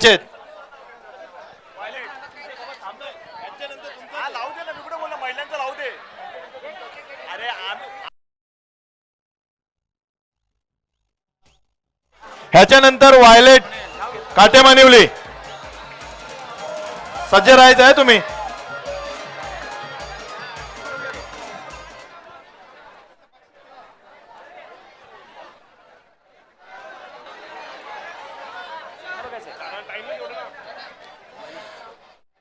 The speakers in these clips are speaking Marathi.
चेत. ह्याच्यानंतर वायलेट काटे मानिवली सज्ज राहायचं आहे तुम्ही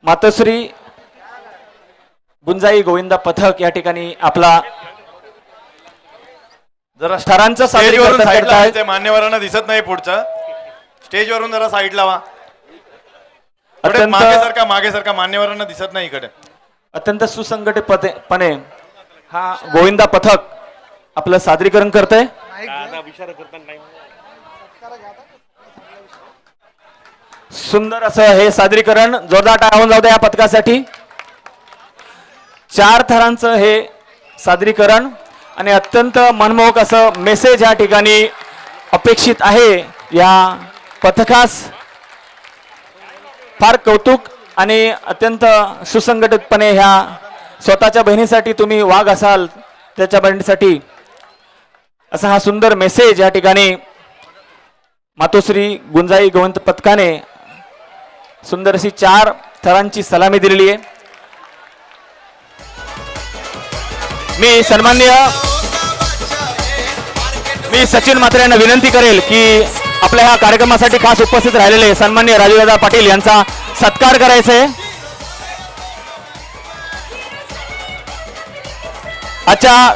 मातोश्री गुंजाई गोविंदा पथक या ठिकाणी आपला जरा स्टेजवरून सादरीकरण मान्यवरांना दिसत नाही पुढचं. स्टेजवरून जरा साईड लावा मागे सारखा मागे सारखा मान्यवरांना दिसत नाही इकडे. अत्यंत सुसंघटितपणे हा गोविंदा पथक आपलं सादरीकरण करतंय. सुंदर असं हे सादरीकरण जोरदार टाळून जाऊ द्या या पथकासाठी. चार थरांचं हे सादरीकरण आणि अत्यंत मनमोहक असं मेसेज या ठिकाणी अपेक्षित आहे या पथकास. फार कौतुक आणि अत्यंत सुसंघटितपणे ह्या स्वतःच्या बहिणीसाठी तुम्ही वाघ असाल त्याच्या बहिणीसाठी असा हा सुंदर मेसेज या ठिकाणी मातोश्री गुंजाई गोवंत पथकाने सुंदर अशी चार थरांची सलामी दिलेली आहे. मी सन्मान्य मी सचिन म्हात्रे यांना विनंती करेल की आपल्या ह्या कार्यक्रमासाठी खास उपस्थित राहिलेले सन्मान्य राजूदादा पाटील यांचा सत्कार करायचा आहे. आजच्या